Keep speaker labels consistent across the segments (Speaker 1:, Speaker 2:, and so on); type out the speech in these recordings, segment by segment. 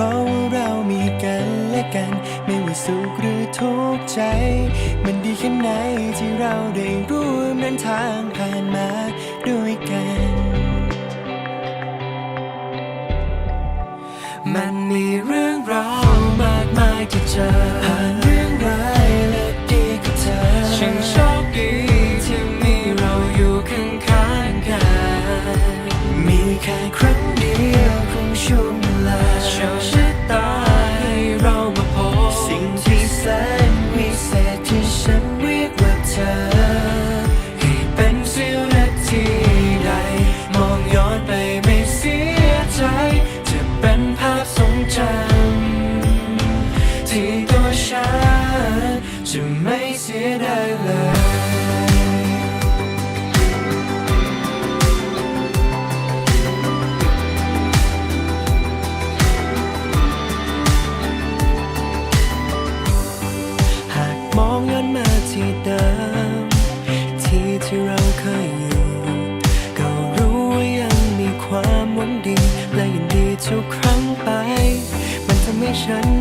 Speaker 1: ราะว่าเรามีกันและกัน ไม่ว่าสุขหรือทุกข์ใจ มันดีแค่ไหนที่เราได้ร่วมเดินทางผ่านมาด้วยกัน
Speaker 2: มันมีเรื่องราวมากมายที่เจอ
Speaker 1: Trần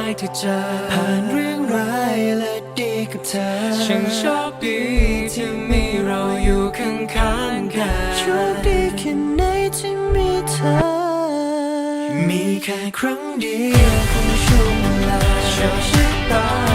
Speaker 1: ายที่เจอ
Speaker 2: ผ่านเรื่อง
Speaker 1: ร้ายและ
Speaker 2: ดีกับ
Speaker 1: เธอ
Speaker 2: ฉันโชคดี
Speaker 1: ที่มีเราอยู่ข้างๆกันโชคดีแค่ไหนที่มี
Speaker 2: เธ
Speaker 1: อ
Speaker 2: มี
Speaker 1: แค่ครั้งเดียวของช่วงเวลา
Speaker 2: ชา
Speaker 1: วชีวิต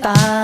Speaker 1: Bye.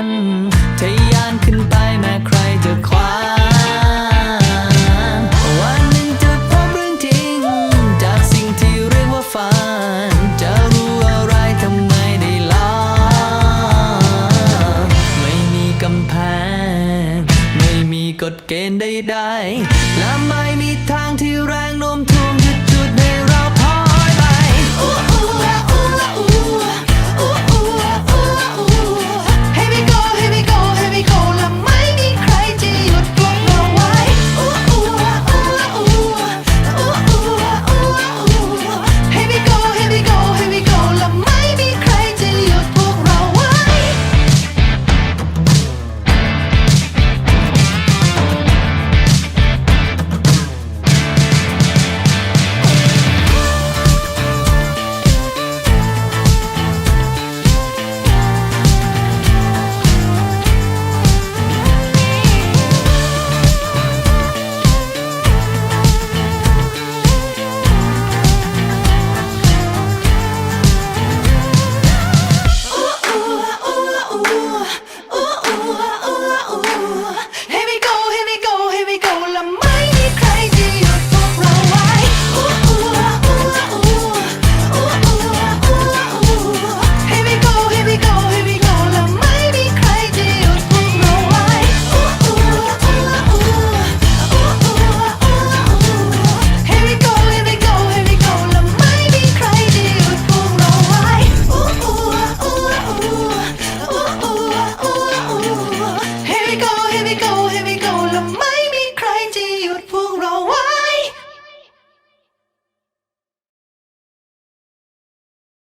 Speaker 1: ันทะยา
Speaker 2: นขึ้นไปแม้ใครจะ
Speaker 1: คว้าวันหนึ่ง
Speaker 2: จะ
Speaker 1: พบเรื่
Speaker 2: อง
Speaker 1: จริง จา
Speaker 2: ก
Speaker 1: สิ่งที่เรียกว่า
Speaker 2: ฝัน จะรู้อะไร
Speaker 1: ทำ
Speaker 2: ไม
Speaker 1: ได้ล้อไม่มีกำแพง ไม่มีกฎเกณฑ์ใดๆ